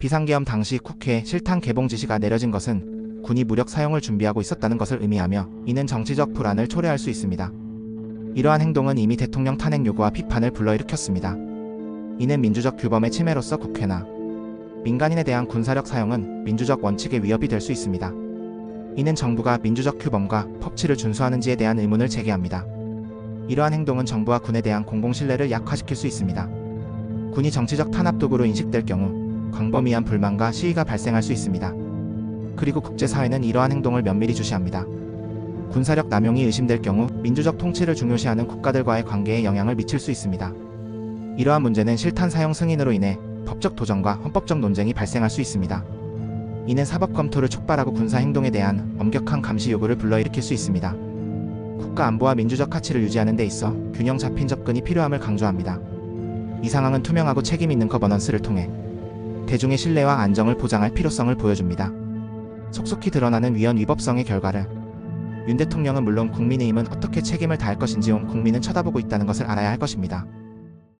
비상계엄 당시 국회에 실탄 개봉 지시가 내려진 것은 군이 무력 사용을 준비하고 있었다는 것을 의미하며 이는 정치적 불안을 초래할 수 있습니다. 이러한 행동은 이미 대통령 탄핵 요구와 비판을 불러일으켰습니다. 이는 민주적 규범의 침해로서 국회나 민간인에 대한 군사력 사용은 민주적 원칙의 위협이 될 수 있습니다. 이는 정부가 민주적 규범과 법치를 준수하는지에 대한 의문을 제기합니다. 이러한 행동은 정부와 군에 대한 공공신뢰를 약화시킬 수 있습니다. 군이 정치적 탄압 도구로 인식될 경우 광범위한 불만과 시위가 발생할 수 있습니다. 그리고 국제사회는 이러한 행동을 면밀히 주시합니다. 군사력 남용이 의심될 경우 민주적 통치를 중요시하는 국가들과의 관계에 영향을 미칠 수 있습니다. 이러한 문제는 실탄 사용 승인으로 인해 법적 도전과 헌법적 논쟁이 발생할 수 있습니다. 이는 사법 검토를 촉발하고 군사 행동에 대한 엄격한 감시 요구를 불러일으킬 수 있습니다. 국가 안보와 민주적 가치를 유지하는 데 있어 균형 잡힌 접근이 필요함을 강조합니다. 이 상황은 투명하고 책임 있는 거버넌스를 통해 대중의 신뢰와 안정을 보장할 필요성을 보여줍니다. 속속히 드러나는 위헌 위법성의 결과를 윤 대통령은 물론 국민의힘은 어떻게 책임을 다할 것인지 온 국민은 쳐다보고 있다는 것을 알아야 할 것입니다.